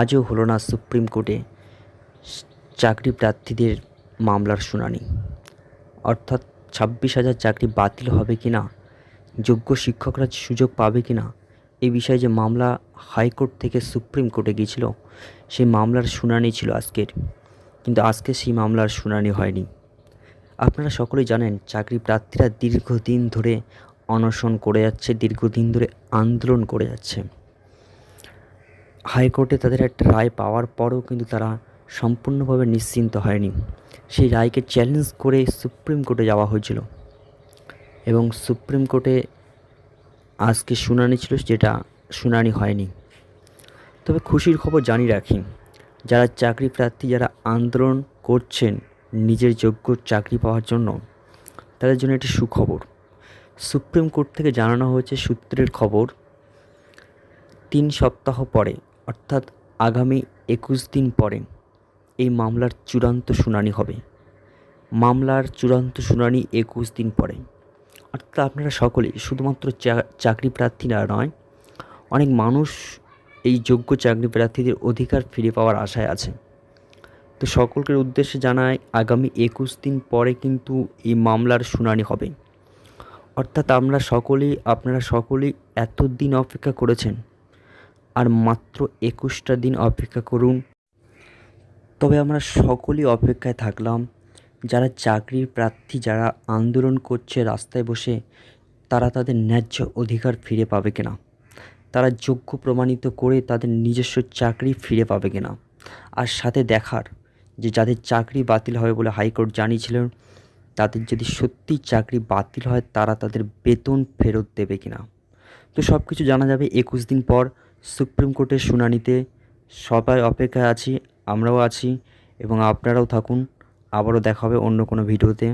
আজও হলো না সুপ্রিম কোর্টে চাকরি প্রার্থীদের মামলার শুনানি। অর্থাৎ ছাব্বিশ হাজার চাকরি বাতিল হবে কি না যোগ্য শিক্ষকরা সুযোগ পাবে কি না এই বিষয়ে যে মামলা হাইকোর্ট থেকে সুপ্রিম কোর্টে গিয়েছিল, সেই মামলার শুনানি ছিল আজকের। কিন্তু আজকে সেই মামলার শুনানি হয়নি। আপনারা সকলেই জানেন, চাকরি প্রার্থীরা দীর্ঘদিন ধরে অনশন করে যাচ্ছে, দীর্ঘদিন ধরে আন্দোলন করে যাচ্ছে। হাইকোর্টে তাদের একটা রায় পাওয়ার পরেও কিন্তু তারা সম্পূর্ণভাবে নিশ্চিন্ত হয়নি। সেই রায়কে চ্যালেঞ্জ করে সুপ্রিম কোর্টে যাওয়া হয়েছিল। এবং সুপ্রিম কোর্টে আজকে শুনানি ছিল যেটা শুনানি হয়নি। তবে খুশির খবর জানি রাখি, যারা চাকরি প্রার্থী, যারা আন্দোলন করছেন নিজের যোগ্য চাকরি পাওয়ার জন্য, তাদের জন্য একটি সুখবর। সুপ্রিম কোর্ট থেকে জানানো হয়েছে সূত্রের খবর, তিন সপ্তাহ পরে অর্থাৎ আগামী একুশ দিন পরে এই মামলার চূড়ান্ত শুনানি হবে। মামলার চূড়ান্ত শুনানি একুশ দিন পরে। অর্থাৎ আপনারা সকলেই শুধুমাত্র চাকরি প্রার্থীরা নয়, অনেক মানুষ এই যোগ্য চাকরি প্রার্থীদের অধিকার ফিরে পাওয়ার আশায় আছে। তো সকলকে উদ্দেশ্যে জানায় আগামী একুশ দিন পরে কিন্তু এই মামলার শুনানি হবে। অর্থাৎ আমরা সকলেই, আপনারা সকলেই এত দিন অপেক্ষা করেছেন আর মাত্র একুশটা দিন অপেক্ষা করুন। তবে আমরা সকলেই অপেক্ষায় থাকলাম, যারা চাকরির প্রার্থী, যারা আন্দোলন করছে রাস্তায় বসে, তারা তাদের ন্যায্য অধিকার ফিরে পাবে কিনা? তারা যোগ্য প্রমাণিত করে তাদের নিজস্ব চাকরি ফিরে পাবে কিনা? আর সাথে দেখার যে যাদের চাকরি বাতিল হবে বলে হাইকোর্ট জানিয়েছিলেন তাদের যদি সত্যি চাকরি বাতিল হয়, তারা তাদের বেতন ফেরত দেবে কিনা? তো সব কিছু জানা যাবে একুশ দিন পর। সুপ্রিম কোর্টের শুনানিতে সবাই অপেক্ষায় আছি, আমরাও আছি এবং আপনারাও থাকুন। আবারও দেখা হবে অন্য কোনো ভিডিওতে।